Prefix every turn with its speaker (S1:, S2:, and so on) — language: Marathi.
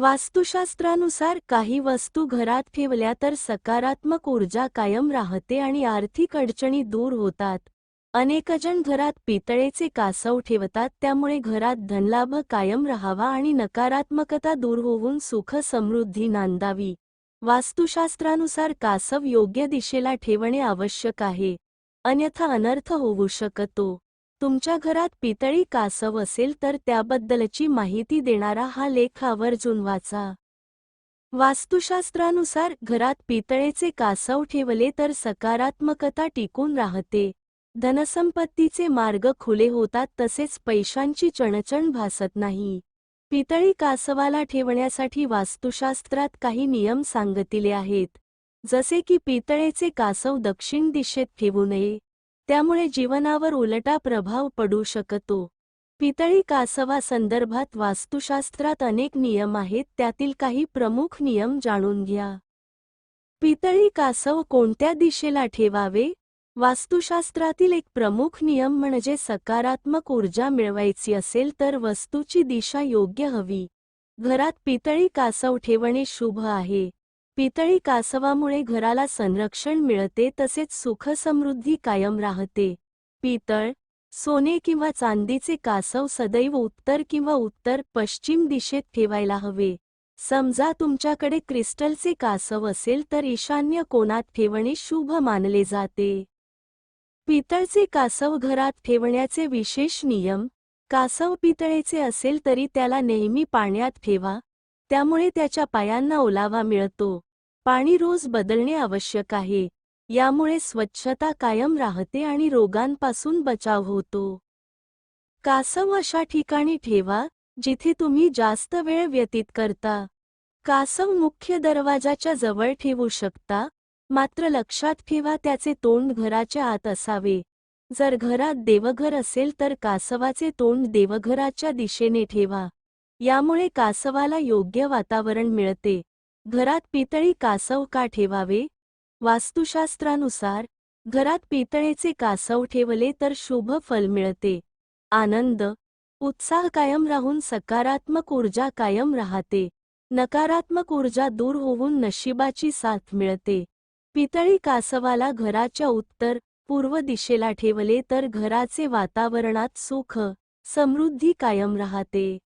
S1: वास्तुशास्त्रानुसार काही वस्तू घरात ठेवल्या तर सकारात्मक ऊर्जा कायम राहते आणि आर्थिक अडचणी दूर होतात. अनेकजण घरात पितळेचे कासव ठेवतात त्यामुळे घरात धनलाभ कायम राहावा आणि नकारात्मकता दूर होऊन सुख समृद्धी नांदावी. वास्तुशास्त्रानुसार कासव योग्य दिशेला ठेवणे आवश्यक आहे. अन्यथा अनर्थ होऊ शकतो. तुमच्या घरात पितळी कासव असेल तर त्याबद्दलची माहिती देणारा हा लेख आवर्जून वाचा. वास्तुशास्त्रानुसार घरात पितळेचे कासव ठेवले तर सकारात्मकता टिकून राहते. धनसंपत्तीचे मार्ग खुले होतात तसेच पैशांची चणचण भासत नाही. पितळी कासवाला ठेवण्यासाठी वास्तुशास्त्रात काही नियम सांगितले आहेत. जसे की पितळेचे कासव दक्षिण दिशेत ठेवू नये. त्यामुळे जीवनावर उलटा प्रभाव पडू शकतो. पितळी कासवा संदर्भात वास्तुशास्त्रात अनेक नियम आहेत त्यातील काही प्रमुख नियम जाणून घ्या. पितळी कासव कोणत्या दिशेला ठेवावे? वास्तुशास्त्रातील एक प्रमुख नियम म्हणजे सकारात्मक ऊर्जा मिळवायची असेल तर वस्तूची दिशा योग्य हवी. घरात पितळी कासव ठेवणे शुभ आहे. पितळी कासवामुळे घराला संरक्षण मिळते तसेच सुखसमृद्धी कायम राहते. पितळ सोने किंवा चांदीचे कासव सदैव उत्तर किंवा उत्तर पश्चिम दिशेत ठेवायला हवे. समजा तुमच्याकडे क्रिस्टलचे कासव असेल तर ईशान्य कोणात ठेवणे शुभ मानले जाते. पितळचे कासव घरात ठेवण्याचे विशेष नियम कासव पितळेचे असेल तरी त्याला नेहमी पाण्यात ठेवा त्यामुळे त्याच्या पायांना ओलावा मिळतो. पाणी रोज बदलणे आवश्यक आहे. यामुळे स्वच्छता कायम राहते आणि रोगांपासून बचाव होतो. कासव अशा ठिकाणी ठेवा जिथे तुम्ही जास्त वेळ व्यतीत करता. कासव मुख्य दरवाजाच्या जवळ ठेवू शकता मात्र लक्षात ठेवा त्याचे तोंड घराच्या आत असावे. जर घरात देवघर असेल तर कासवाचे तोंड देवघराच्या दिशेने ठेवा. यामुळे कासवाला योग्य वातावरण मिळते. घरात पितळी कासव का ठेवावे? वास्तुशास्त्रानुसार घरात पितळेचे कासव ठेवले तर शुभ फल मिळते. आनंद उत्साह कायम राहून सकारात्मक ऊर्जा कायम राहते. नकारात्मक ऊर्जा दूर होऊन नशिबाची साथ मिळते. पितळी कासवाला घराच्या उत्तर पूर्व दिशेला ठेवले तर घराचे वातावरणात सुख समृद्धी कायम राहते.